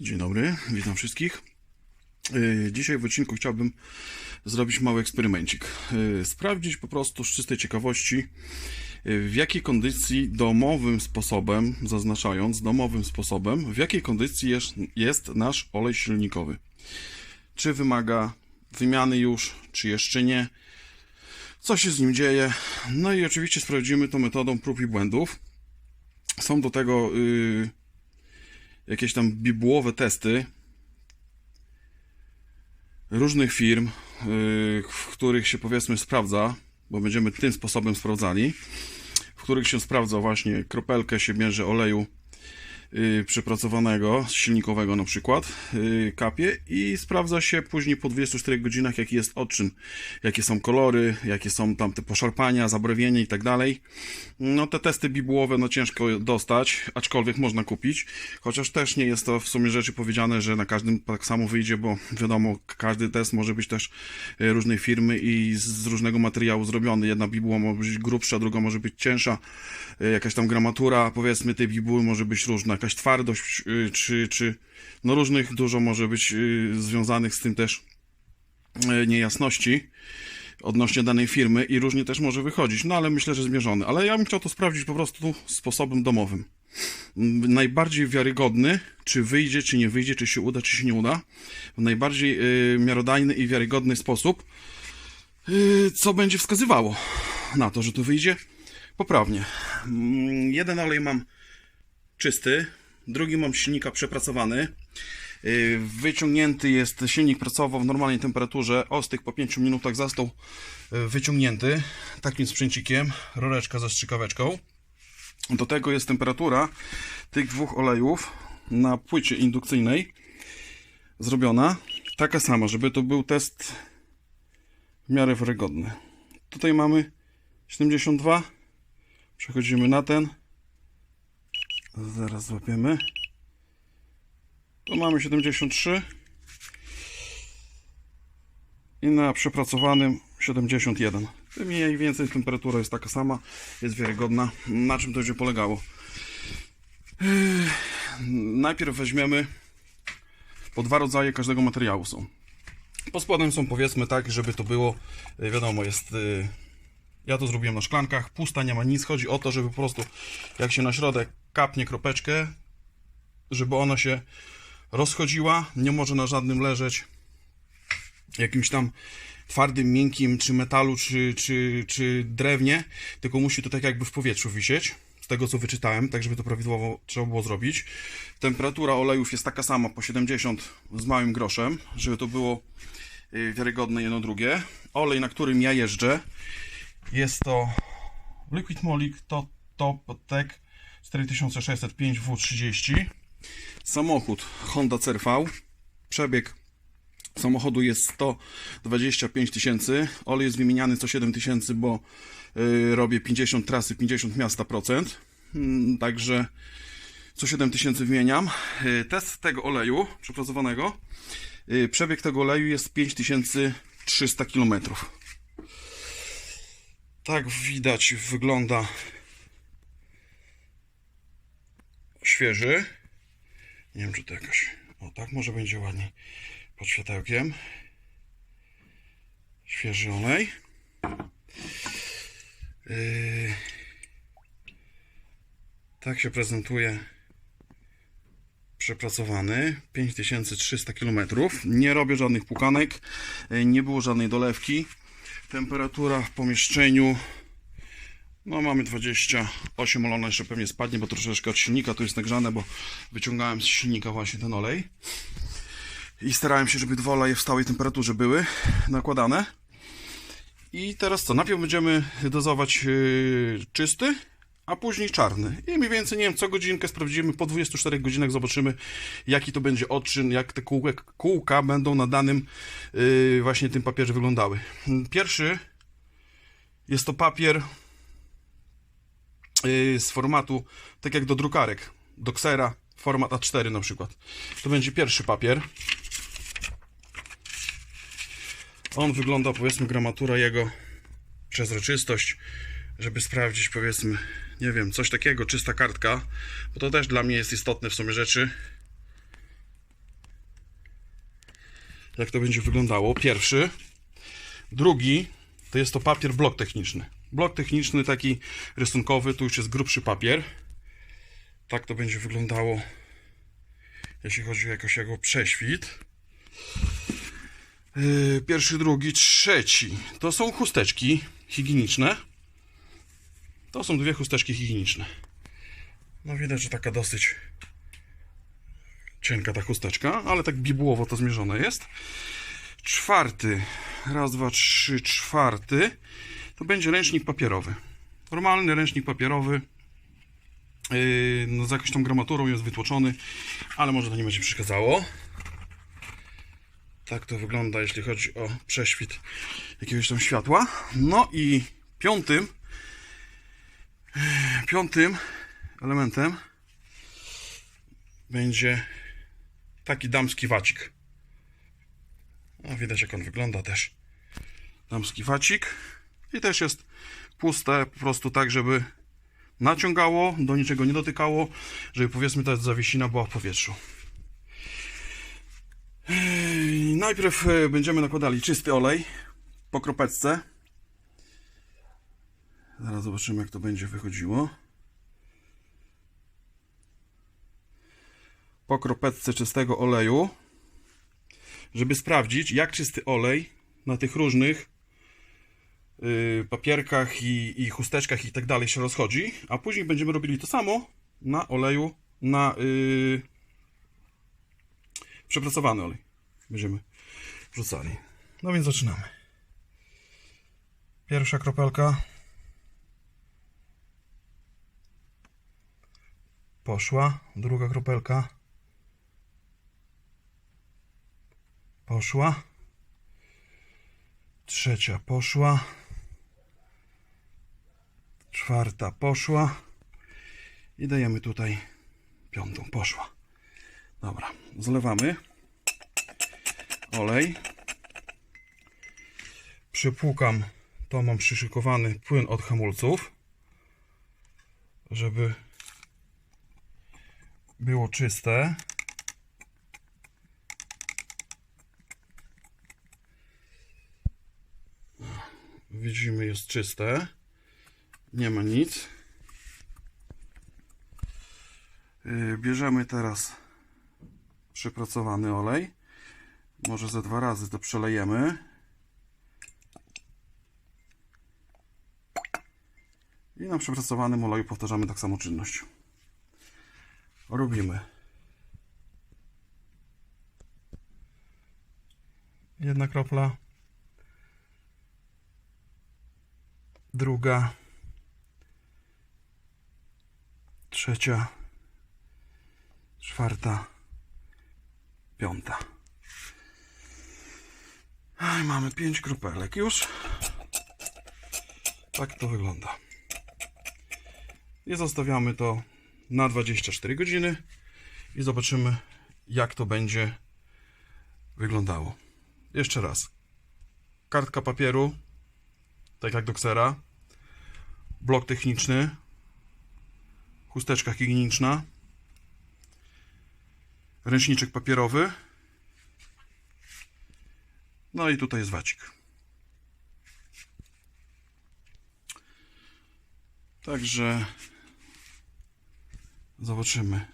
Dzień dobry, witam wszystkich. Yy, Dzisiaj w odcinku chciałbym zrobić mały eksperymencik. Yy, Sprawdzić po prostu z czystej ciekawości, yy, w jakiej kondycji domowym sposobem, zaznaczając domowym sposobem, w jakiej kondycji jest, jest nasz olej silnikowy. Czy wymaga wymiany już, czy jeszcze nie. Co się z nim dzieje? No i oczywiście sprawdzimy to metodą prób i błędów. Są do tego yy, jakieś tam bibułowe testy różnych firm, yy, w których się powiedzmy sprawdza, bo będziemy tym sposobem sprawdzali, w których się sprawdza właśnie kropelkę się bierze oleju przepracowanego, silnikowego na przykład, yy, kapie i sprawdza się później po 24 godzinach jaki jest odczyn, jakie są kolory, jakie są tam te poszarpania, zabrowienie i tak dalej. No te testy bibułowe no ciężko dostać, aczkolwiek można kupić, chociaż też nie jest to w sumie rzeczy powiedziane, że na każdym tak samo wyjdzie, bo wiadomo, każdy test może być też e, różnej firmy i z różnego materiału zrobiony. Jedna bibuła może być grubsza, druga może być cięższa, jakaś tam gramatura powiedzmy tej bibuły może być różna, jakaś twardość, e, czy, czy no różnych dużo może być e, związanych z tym też e, niejasności odnośnie danej firmy i różnie też może wychodzić, no ale myślę, że zmierzony. Ale ja bym chciał to sprawdzić po prostu sposobem domowym. Mm, Najbardziej wiarygodny, czy wyjdzie, czy nie wyjdzie, czy się uda, czy się nie uda. W najbardziej y, miarodajny i wiarygodny sposób, y, co będzie wskazywało na to, że to wyjdzie poprawnie. Mm, Jeden olej mam czysty, drugi mam silnika przepracowany. Yy, Wyciągnięty jest silnik, pracował w normalnej temperaturze. Ostych po 5 minutach został yy, wyciągnięty takim sprzęcikiem, rureczka ze strzykaweczką. Do tego jest temperatura tych dwóch olejów na płycie indukcyjnej zrobiona taka sama, żeby to był test w miarę wiarygodny. Tutaj mamy 72. Przechodzimy na ten. Zaraz złapiemy. Tu mamy 73 i na przepracowanym 71. Mniej więcej temperatura jest taka sama, jest wiarygodna. Na czym to będzie polegało? Najpierw weźmiemy po dwa rodzaje każdego materiału są. Pod spodem są powiedzmy tak, żeby to było, wiadomo, jest yy, ja to zrobiłem na szklankach, pusta, nie ma nic. Chodzi o to, żeby po prostu jak się na środek kapnie kropeczkę, żeby ona się rozchodziła, nie może na żadnym leżeć jakimś tam twardym, miękkim, czy metalu, czy, czy, czy drewnie, tylko musi to tak jakby w powietrzu wisieć, z tego co wyczytałem, tak żeby to prawidłowo trzeba było zrobić. Temperatura olejów jest taka sama, po 70 z małym groszem, żeby to było y, wiarygodne jedno drugie. Olej, na którym ja jeżdżę, jest to Liquid Molik to Top Tech 4605 W30. Samochód Honda CRV. Przebieg samochodu jest 125 tysięcy. Olej jest wymieniany co 7 tysięcy, bo y, robię 50 trasy, 50 miasta procent. Mm, Także co 7 tysięcy wymieniam. Y, Test tego oleju przepracowanego. y, Przebieg tego oleju jest 5300 km. Tak widać wygląda świeży. Nie wiem, czy to jakoś. O, tak może będzie ładniej pod światełkiem. Świeży olej. Yy, Tak się prezentuje przepracowany 5300 km. Nie robię żadnych pukanek, yy, nie było żadnej dolewki. Temperatura w pomieszczeniu no mamy 28, ale ona jeszcze pewnie spadnie, bo troszeczkę od silnika tu jest nagrzane, bo wyciągałem z silnika właśnie ten olej. I starałem się, żeby dwa oleje w stałej temperaturze były nakładane. I teraz co? Najpierw będziemy dozować yy, czysty, a później czarny. I mniej więcej, nie wiem, co godzinkę sprawdzimy, po 24 godzinach zobaczymy, jaki to będzie odczyn, jak te kółka, kółka będą na danym yy, właśnie tym papierze wyglądały. Pierwszy jest to papier yy, z formatu, tak jak do drukarek, do ksera, format A4 na przykład. To będzie pierwszy papier. On wygląda, powiedzmy, gramatura jego, przezroczystość, żeby sprawdzić, powiedzmy, nie wiem, coś takiego, czysta kartka, bo to też dla mnie jest istotne w sumie rzeczy. jak to będzie wyglądało. Pierwszy. Drugi to jest to papier blok techniczny. Blok techniczny taki rysunkowy, tu już jest grubszy papier. Tak to będzie wyglądało, jeśli chodzi o jakoś jego prześwit. Yy, Pierwszy, drugi, trzeci. To są chusteczki higieniczne. To są dwie chusteczki higieniczne. No widać, że taka dosyć cienka ta chusteczka, ale tak bibułowo to zmierzone jest. Czwarty, raz, dwa, trzy, czwarty, to będzie ręcznik papierowy. Normalny ręcznik papierowy, yy, no z jakąś tą gramaturą jest wytłoczony, ale może to nie będzie przeszkadzało. Tak to wygląda, jeśli chodzi o prześwit jakiegoś tam światła. No i piątym, piątym elementem będzie taki damski wacik. No, widać jak on wygląda też. Damski wacik. I też jest puste, po prostu tak, żeby naciągało, do niczego nie dotykało, żeby powiedzmy ta zawiesina była w powietrzu. Najpierw e, będziemy nakładali czysty olej po kropeczce. Zaraz zobaczymy jak to będzie wychodziło. Po kropeczce czystego oleju, żeby sprawdzić jak czysty olej na tych różnych y, papierkach i, i chusteczkach i tak dalej się rozchodzi, a później będziemy robili to samo na oleju, na y, przepracowany olej. Będziemy wrzucali. No więc zaczynamy. Pierwsza kropelka. Poszła. Druga kropelka. Poszła. Trzecia poszła. Czwarta poszła. I dajemy tutaj piątą. Poszła. Dobra, zlewamy olej. Przypłukam, to mam przyszykowany płyn od hamulców, żeby było czyste. Widzimy, jest czyste. Nie ma nic. Yy, Bierzemy teraz przypracowany olej. Może ze dwa razy to przelejemy. I na przepracowanym oleju powtarzamy tak samo czynność. Robimy. Jedna kropla. Druga. Trzecia. Czwarta. Piąta. I mamy pięć kropelek już. Tak to wygląda. I zostawiamy to na 24 godziny i zobaczymy jak to będzie wyglądało. Jeszcze raz. Kartka papieru, tak jak do ksera. Blok techniczny. Chusteczka higieniczna. Ręczniczek papierowy. No i tutaj jest wacik. Także zobaczymy,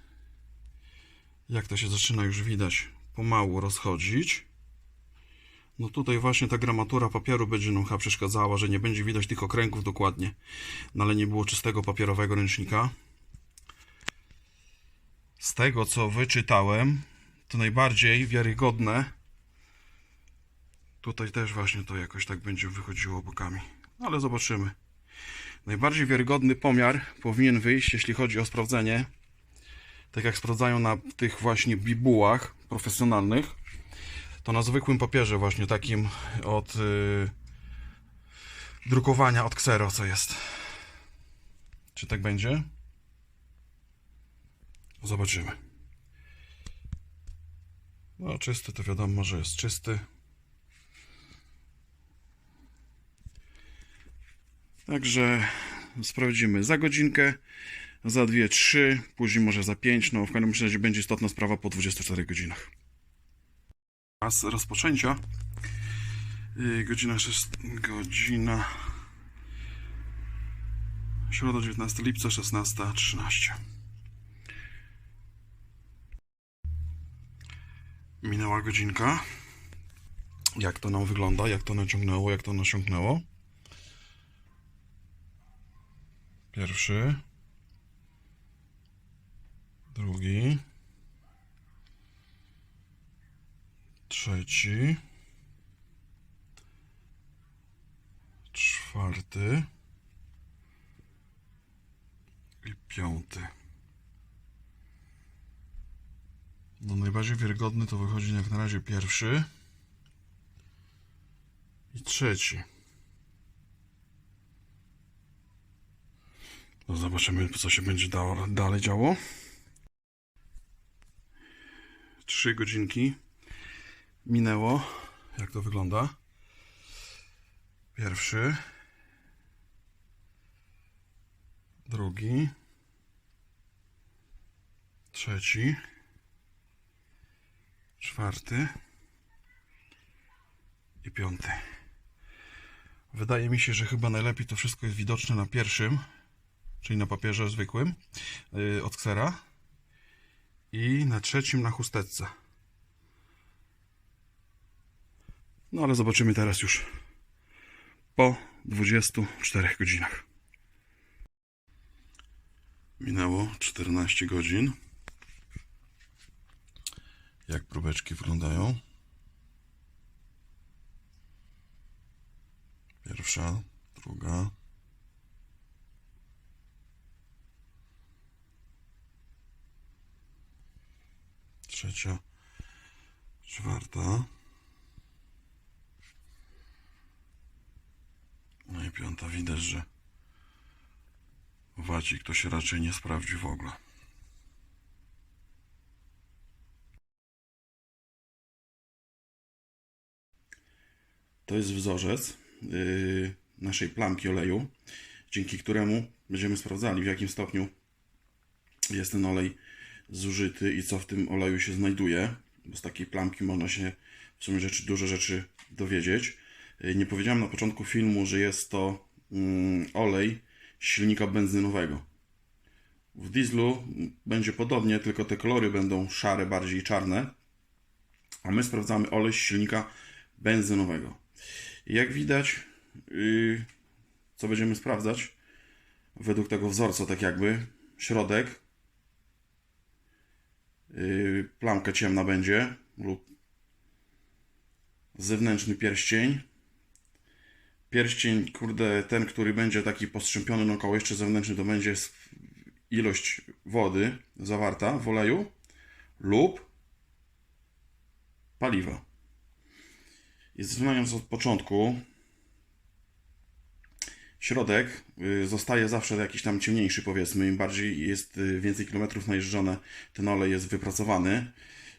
jak to się zaczyna już widać pomału rozchodzić. No tutaj właśnie ta gramatura papieru będzie nam chyba przeszkadzała, że nie będzie widać tych okręgów dokładnie. No ale nie było czystego papierowego ręcznika. Z tego co wyczytałem, to najbardziej wiarygodne Tutaj też właśnie to jakoś tak będzie wychodziło bokami. Ale zobaczymy. Najbardziej wiarygodny pomiar powinien wyjść, jeśli chodzi o sprawdzenie. Tak jak sprawdzają na tych właśnie bibułach profesjonalnych. To na zwykłym papierze właśnie takim od yy, drukowania od Xero co jest. Czy tak będzie? Zobaczymy. No czysty to wiadomo, że jest czysty. Także sprawdzimy za godzinkę, za dwie, trzy, później może za pięć. No w każdym razie będzie istotna sprawa po 24 godzinach. Czas rozpoczęcia. Yy, Godzina 6. Godzina. Środa 19 lipca 16.13. Minęła godzinka. Jak to nam wygląda? Jak to naciągnęło? Jak to nasiągnęło? Pierwszy. Drugi. Trzeci. Czwarty. I piąty. No najbardziej wiarygodny to wychodzi jak na razie pierwszy. I trzeci. No zobaczymy, co się będzie dalej działo. Trzy godzinki minęło. Jak to wygląda? Pierwszy. Drugi. Trzeci. Czwarty. I piąty. Wydaje mi się, że chyba najlepiej to wszystko jest widoczne na pierwszym, czyli na papierze zwykłym yy, od ksera i na trzecim na chusteczce. No ale zobaczymy teraz już po 24 godzinach. Minęło 14 godzin. Jak próbeczki wyglądają? Pierwsza, druga. Trzecia, czwarta. No i piąta. Widać, że wacik to się raczej nie sprawdzi w ogóle. To jest wzorzec yy, naszej plamki oleju, dzięki któremu będziemy sprawdzali w jakim stopniu jest ten olej zużyty i co w tym oleju się znajduje. Bo z takiej plamki można się w sumie rzeczy, dużo rzeczy dowiedzieć. Yy, Nie powiedziałem na początku filmu, że jest to mm, olej silnika benzynowego. W dieslu będzie podobnie, tylko te kolory będą szare, bardziej czarne. A my sprawdzamy olej silnika benzynowego. Jak widać, yy, co będziemy sprawdzać, według tego wzorca, tak jakby, środek, yy, plamka ciemna będzie, lub zewnętrzny pierścień. Pierścień, kurde, ten, który będzie taki postrzępiony naokoło, jeszcze zewnętrzny, to będzie ilość wody zawarta w oleju lub paliwa. I zaczynając od początku, środek y, zostaje zawsze jakiś tam ciemniejszy, powiedzmy. Im bardziej jest y, więcej kilometrów najeżdżone, ten olej jest wypracowany.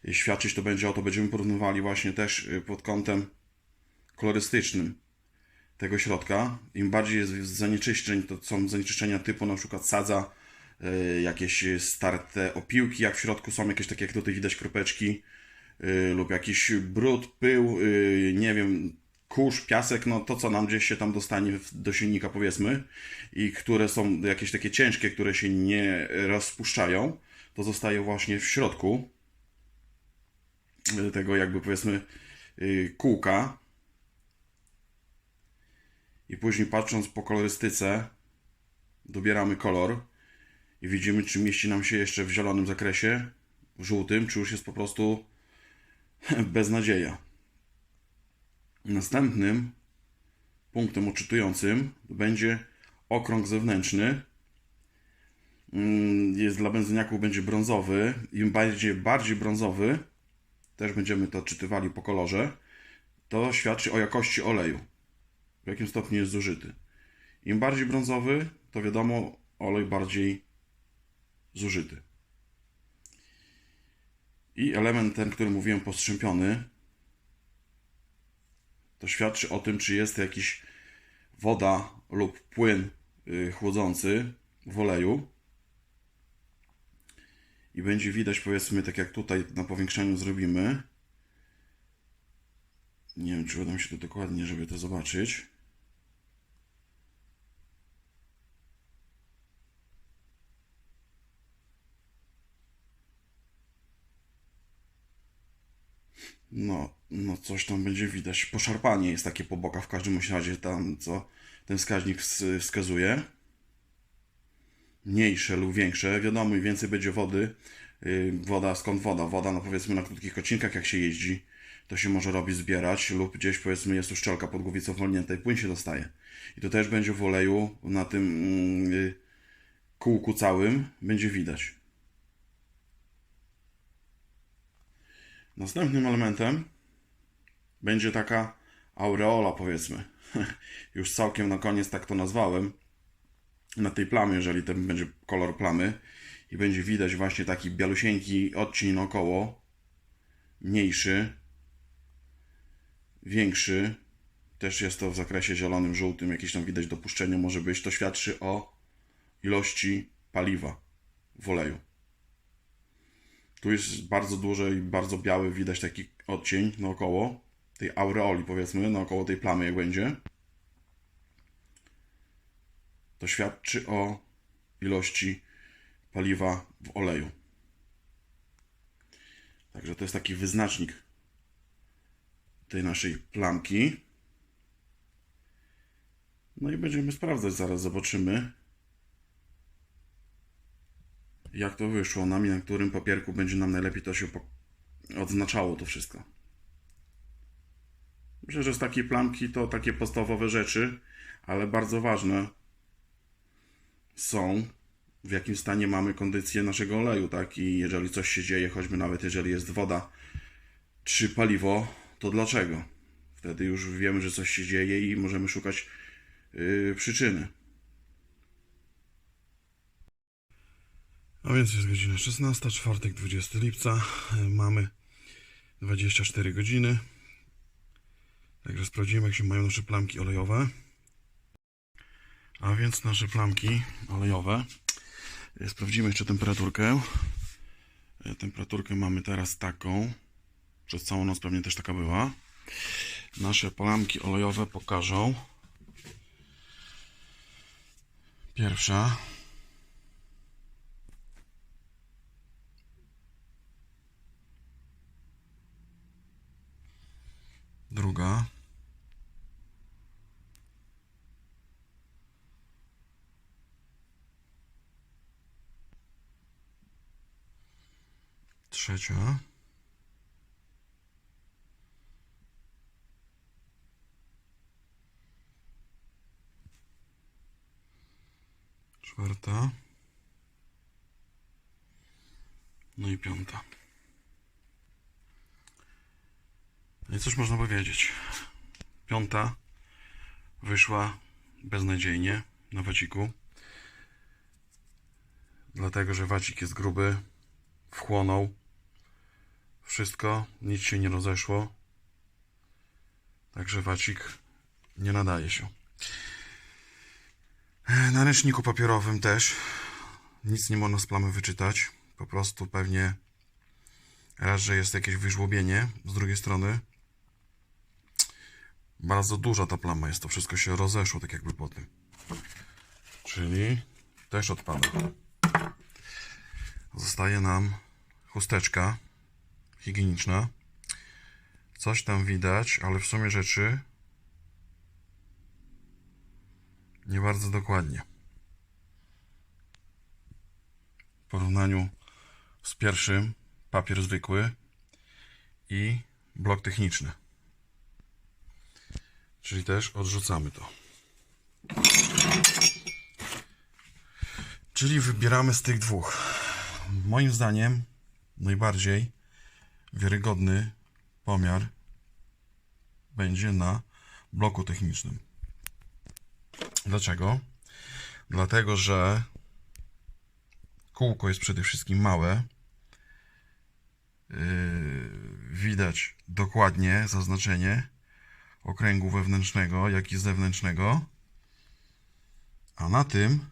Y, Świadczyć to będzie o to, będziemy porównywali właśnie też pod kątem kolorystycznym tego środka. Im bardziej jest zanieczyszczeń, to są zanieczyszczenia typu na przykład sadza, jakieś starte opiłki, jak w środku są jakieś takie, jak tutaj widać, kropeczki, lub jakiś brud, pył, nie wiem, kurz, piasek, no to co nam gdzieś się tam dostanie do silnika powiedzmy i które są jakieś takie ciężkie, które się nie rozpuszczają, to zostaje właśnie w środku y, tego jakby powiedzmy y, kółka i później patrząc po kolorystyce dobieramy kolor i widzimy czy mieści nam się jeszcze w zielonym zakresie, w żółtym, czy już jest po prostu beznadzieja. Następnym punktem odczytującym będzie okrąg zewnętrzny. Mm, Jest dla benzyniaków będzie brązowy. Im bardziej, bardziej brązowy, też będziemy to odczytywali po kolorze, to świadczy o jakości oleju. W jakim stopniu jest zużyty. Im bardziej brązowy, to wiadomo, olej bardziej zużyty. I element ten, który mówiłem, postrzępiony, to świadczy o tym, czy jest jakiś woda lub płyn y, chłodzący w oleju. I będzie widać, powiedzmy, tak jak tutaj na powiększeniu zrobimy, Nie wiem, czy uda mi się to dokładnie, żeby to zobaczyć. No, no coś tam będzie widać. Poszarpanie jest takie po bokach, w każdym razie tam, co ten wskaźnik ws- wskazuje. Mniejsze lub większe, wiadomo, im więcej będzie wody. Yy, woda, skąd woda? Woda, no powiedzmy na krótkich odcinkach, jak się jeździ, to się może robić zbierać, lub gdzieś powiedzmy jest uszczelka pod głowicą wolnięta i płyn się dostaje. I to też będzie w oleju na tym yy, kółku całym, będzie widać. Następnym elementem będzie taka aureola, powiedzmy. Już całkiem na koniec tak to nazwałem. Na tej plamie, jeżeli ten będzie kolor plamy i będzie widać właśnie taki bialusieńki odcień naokoło, mniejszy, większy, też jest to w zakresie zielonym, żółtym, jakieś tam widać dopuszczenie może być, to świadczy o ilości paliwa w oleju. Tu jest bardzo duży i bardzo biały, widać taki odcień naokoło tej aureoli, powiedzmy, naokoło tej plamy, jak będzie. To świadczy o ilości paliwa w oleju. Także to jest taki wyznacznik tej naszej plamki. No i będziemy sprawdzać, zaraz zobaczymy jak to wyszło nam i na którym papierku będzie nam najlepiej to się odznaczało to wszystko. Myślę, że z takiej plamki to takie podstawowe rzeczy, ale bardzo ważne są w jakim stanie mamy kondycję naszego oleju, tak? I jeżeli coś się dzieje, choćby nawet jeżeli jest woda czy paliwo, to dlaczego? Wtedy już wiemy, że coś się dzieje i możemy szukać yy, przyczyny. A więc jest godzina 16, czwartek 20 lipca. E, Mamy 24 godziny. Także sprawdzimy, jak się mają nasze plamki olejowe. A więc nasze plamki olejowe. E, Sprawdzimy jeszcze temperaturkę. E, Temperaturkę mamy teraz taką. Przez całą noc pewnie też taka była. Nasze plamki olejowe pokażą. Pierwsza druga, trzecia, czwarta, no i piąta. No i cóż można powiedzieć? Piąta wyszła beznadziejnie na waciku. Dlatego, że wacik jest gruby, wchłonął wszystko, nic się nie rozeszło. Także wacik nie nadaje się. Na ręczniku papierowym też nic nie można z plamy wyczytać. Po prostu pewnie raz, że jest jakieś wyżłobienie, z drugiej strony bardzo duża ta plama jest, to wszystko się rozeszło tak jakby po tym. Czyli też odpada. Zostaje nam chusteczka higieniczna. Coś tam widać, ale w sumie rzeczy nie bardzo dokładnie. W porównaniu z pierwszym papier zwykły i blok techniczny. Czyli też odrzucamy to. Czyli wybieramy z tych dwóch. Moim zdaniem najbardziej wiarygodny pomiar będzie na bloku technicznym. Dlaczego? Dlatego, że kółko jest przede wszystkim małe. Yy, widać dokładnie zaznaczenie okręgu wewnętrznego, jak i zewnętrznego. A na tym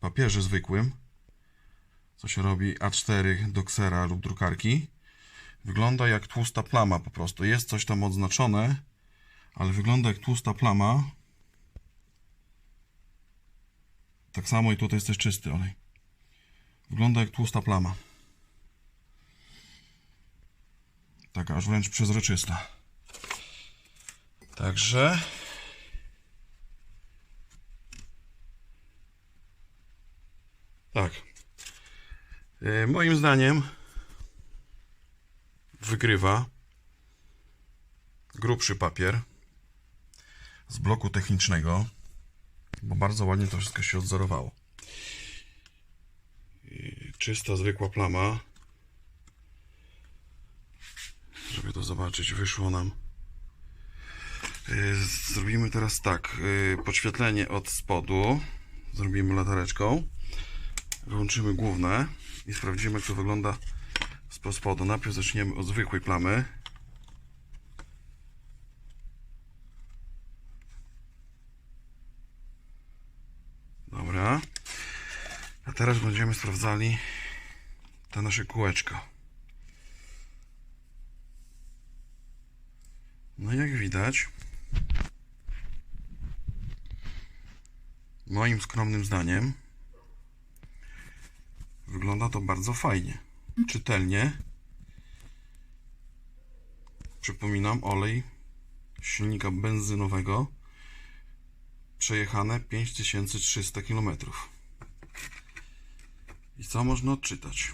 papierze zwykłym, co się robi A4 do ksera lub drukarki, Wygląda jak tłusta plama po prostu. Jest coś tam odznaczone, ale wygląda jak tłusta plama. Tak samo i tutaj jest też czysty olej. Wygląda jak tłusta plama. Taka aż wręcz przezroczysta. Także tak. E, Moim zdaniem wygrywa grubszy papier z bloku technicznego, bo bardzo ładnie to wszystko się odzorowało. I Czysta, zwykła plama. Żeby to zobaczyć, wyszło nam. Yy, Zrobimy teraz tak. yy, Podświetlenie od spodu. Zrobimy latareczką. Wyłączymy główne i sprawdzimy, jak to wygląda z spodu. Najpierw zaczniemy od zwykłej plamy. Dobra. A teraz będziemy sprawdzali te nasze kółeczko. No jak widać, moim skromnym zdaniem, wygląda to bardzo fajnie, czytelnie. Przypominam, olej silnika benzynowego przejechane 5300 km. I co można odczytać?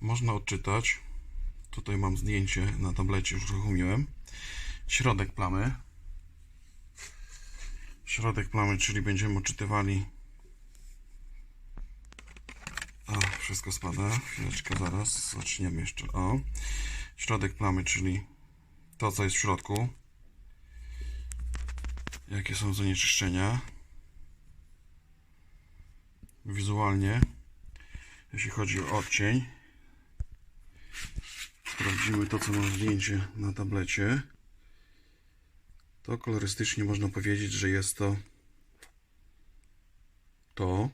Można odczytać, tutaj mam zdjęcie na tablecie, już uruchomiłem, środek plamy. Środek plamy, czyli będziemy odczytywali o, wszystko spada. Chwileczkę zaraz. Zaczniemy jeszcze. O. Środek plamy, czyli to, co jest w środku. Jakie są zanieczyszczenia. Wizualnie, jeśli chodzi o odcień, sprawdzimy to, co mam zdjęcie na tablecie. To kolorystycznie można powiedzieć, że jest to to.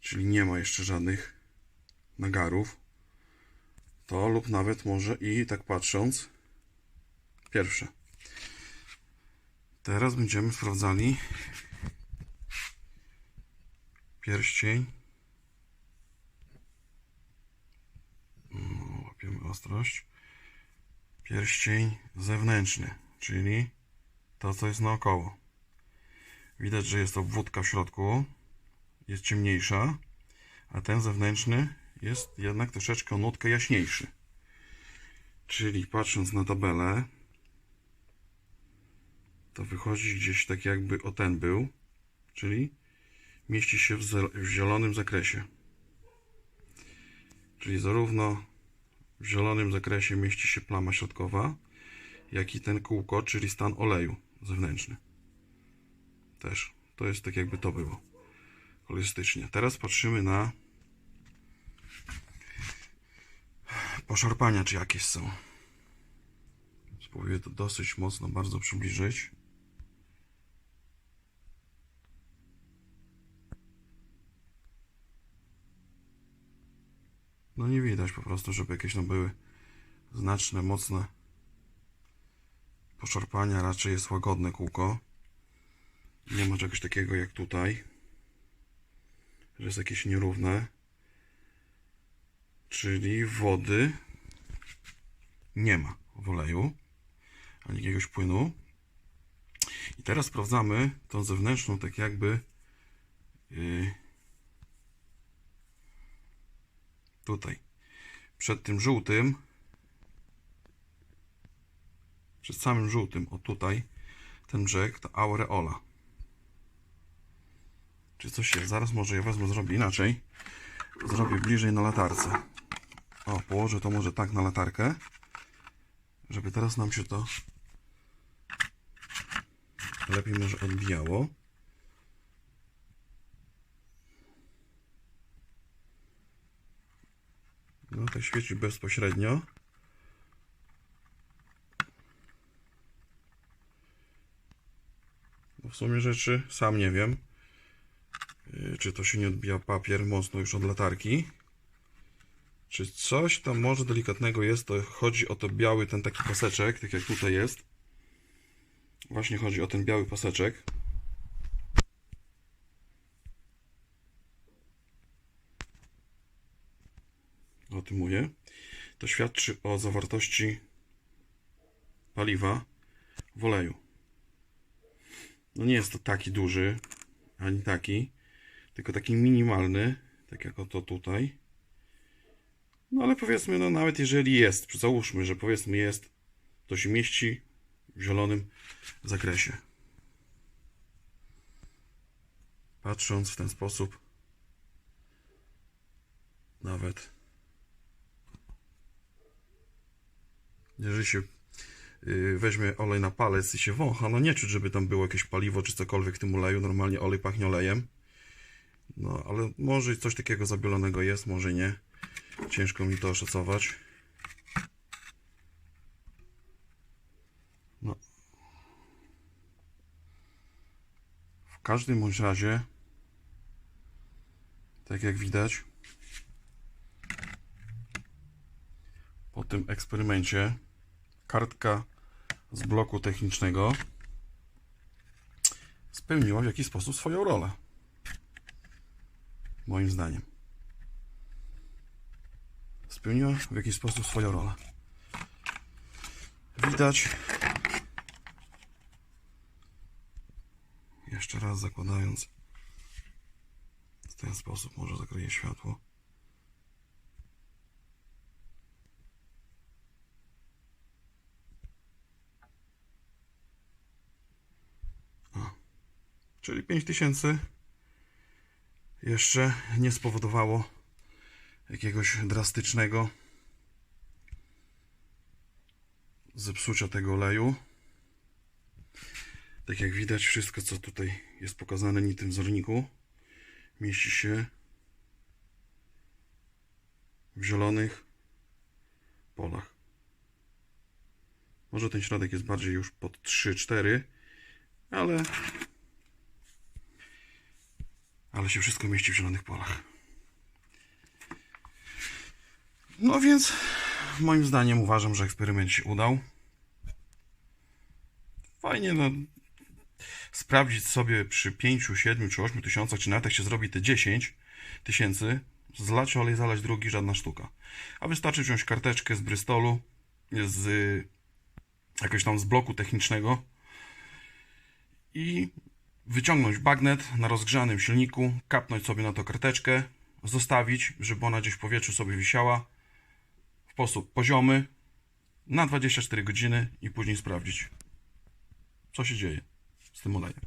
Czyli nie ma jeszcze żadnych nagarów. To lub nawet może i tak patrząc pierwsze. Teraz będziemy sprawdzali pierścień. No, Łapiemy ostrość. Pierścień zewnętrzny, czyli to, co jest naokoło. Widać, że jest to wódka w środku jest ciemniejsza, a ten zewnętrzny jest jednak troszeczkę nutkę jaśniejszy. Czyli patrząc na tabelę, to wychodzi gdzieś tak jakby o ten był, czyli mieści się w zielonym zakresie. Czyli zarówno w zielonym zakresie mieści się plama środkowa, jak i ten kółko, czyli stan oleju zewnętrzny. Też. To jest tak jakby to było kolorystycznie. Teraz patrzymy na poszarpania, czy jakieś są. Spróbuję to dosyć mocno, bardzo przybliżyć. No nie widać po prostu, żeby jakieś tam były znaczne, mocne poszarpania. Raczej jest łagodne kółko. Nie ma czegoś takiego jak tutaj że jest jakieś nierówne. Czyli wody nie ma w oleju, ani jakiegoś płynu. I teraz sprawdzamy tą zewnętrzną, tak jakby yy, tutaj. Przed tym żółtym, przed samym żółtym, o tutaj, ten brzeg, ta aureola. Czy coś jest? Zaraz może ja wezmę, zrobię inaczej. Zrobię bliżej na latarce. O, położę to może tak na latarkę, żeby teraz nam się to lepiej może odbijało. No tak świeci bezpośrednio. No w sumie rzeczy sam nie wiem. Yy, Czy to się nie odbija papier mocno już od latarki? Czy coś tam może delikatnego jest? To chodzi o to biały ten taki paseczek, tak jak tutaj jest. Właśnie chodzi o ten biały paseczek. O tym mówię. To świadczy o zawartości paliwa w oleju. No nie jest to taki duży, ani taki, tylko taki minimalny, tak jak oto tutaj. No ale powiedzmy, no nawet jeżeli jest, załóżmy, że powiedzmy jest, to się mieści w zielonym zakresie. Patrząc w ten sposób, nawet jeżeli się yy, weźmie olej na palec i się wącha, no nie czuć, żeby tam było jakieś paliwo czy cokolwiek w tym oleju. Normalnie olej pachnie olejem. No, ale może coś takiego zabielonego jest, może nie. Ciężko mi to oszacować. No. W każdym bądź razie, tak jak widać, po tym eksperymencie kartka z bloku technicznego spełniła w jakiś sposób swoją rolę. Moim zdaniem. Spełniła w jakiś sposób swoją rolę. Widać. Jeszcze raz zakładając w ten sposób może zakryje światło. Czyli 5000 jeszcze nie spowodowało jakiegoś drastycznego zepsucia tego oleju. Tak jak widać, wszystko co tutaj jest pokazane ni tym wzorniku mieści się w zielonych polach. Może ten środek jest bardziej już pod 3-4, ale ale się wszystko mieści w zielonych polach. No więc moim zdaniem uważam, że eksperyment się udał. Fajnie no sprawdzić sobie przy 5, 7 czy 8 tysiącach, czy nawet jak się zrobi te 10 tysięcy, zlać olej, zalać drugi, żadna sztuka. A wystarczy wziąć karteczkę z Bristolu, z jakiegoś tam z bloku technicznego i wyciągnąć bagnet na rozgrzanym silniku, kapnąć sobie na to karteczkę, zostawić, żeby ona gdzieś w powietrzu sobie wisiała w sposób poziomy na 24 godziny i później sprawdzić, co się dzieje z tym olejem.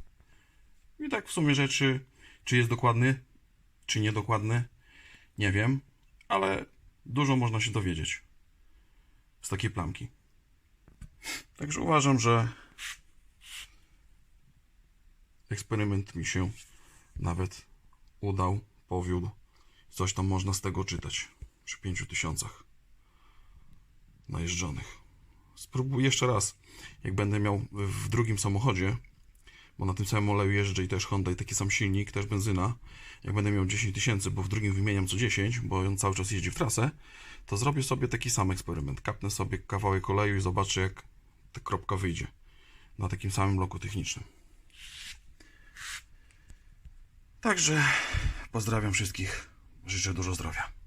I tak w sumie rzeczy, czy jest dokładny, czy niedokładny, nie wiem, ale dużo można się dowiedzieć z takiej plamki. Także uważam, że eksperyment mi się nawet udał, powiódł. Coś tam można z tego czytać przy 5000 najeżdżonych. Spróbuję jeszcze raz, jak będę miał w drugim samochodzie, bo na tym samym oleju jeżdżę i też Honda i taki sam silnik, też benzyna. Jak będę miał 10 tysięcy, bo w drugim wymieniam co 10, bo on cały czas jeździ w trasę, to zrobię sobie taki sam eksperyment. Kapnę sobie kawałek oleju i zobaczę, jak ta kropka wyjdzie na takim samym bloku technicznym. Także pozdrawiam wszystkich. Życzę dużo zdrowia.